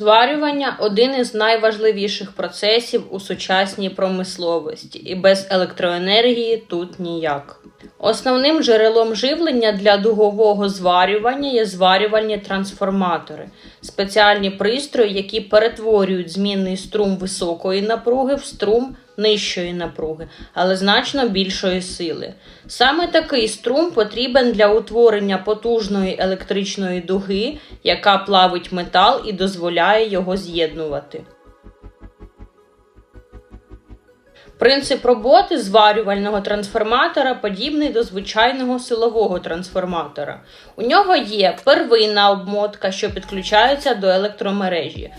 Зварювання один із найважливіших процесів у сучасній промисловості, і без електроенергії тут ніяк. Основним джерелом живлення для дугового зварювання є зварювальні трансформатори, спеціальні пристрої, які перетворюють змінний струм високої напруги в струм нижчої напруги, але значно більшої сили. Саме такий струм потрібен для утворення потужної електричної дуги, яка плавить метал і дозволяє його з'єднувати. Принцип роботи зварювального трансформатора подібний до звичайного силового трансформатора. У нього є первинна обмотка, що підключається до електромережі,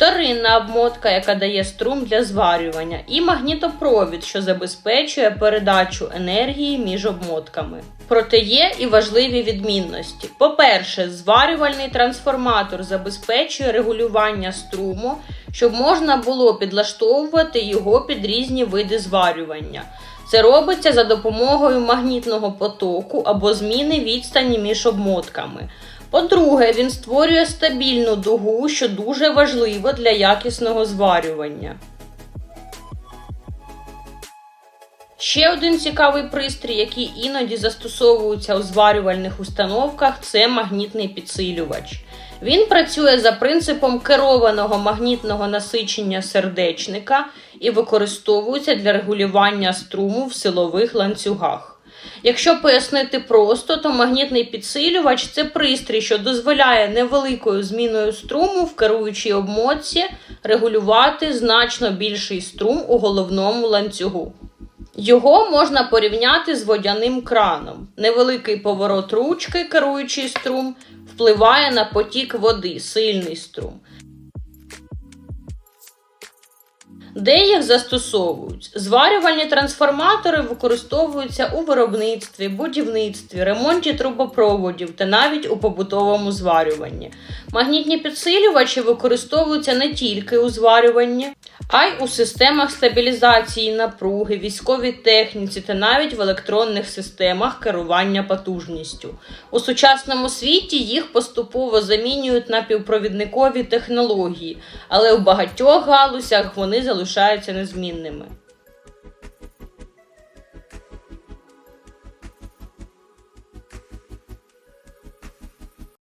вторинна обмотка, яка дає струм для зварювання, і магнітопровід, що забезпечує передачу енергії між обмотками. Проте є і важливі відмінності. По-перше, зварювальний трансформатор забезпечує регулювання струму, щоб можна було підлаштовувати його під різні види зварювання. Це робиться за допомогою магнітного потоку або зміни відстані між обмотками. По-друге, він створює стабільну дугу, що дуже важливо для якісного зварювання. Ще один цікавий пристрій, який іноді застосовується у зварювальних установках, це магнітний підсилювач. Він працює за принципом керованого магнітного насичення сердечника і використовується для регулювання струму в силових ланцюгах. Якщо пояснити просто, то магнітний підсилювач це пристрій, що дозволяє невеликою зміною струму в керуючій обмотці регулювати значно більший струм у головному ланцюгу. Його можна порівняти з водяним краном. Невеликий поворот ручки, керуючий струм, впливає на потік води, сильний струм. Де їх застосовують? Зварювальні трансформатори використовуються у виробництві, будівництві, ремонті трубопроводів та навіть у побутовому зварюванні. Магнітні підсилювачі використовуються не тільки у зварюванні, а й у системах стабілізації напруги, військовій техніці та навіть в електронних системах керування потужністю. У сучасному світі їх поступово замінюють на півпровідникові технології, але у багатьох галузях вони залишаються незмінними.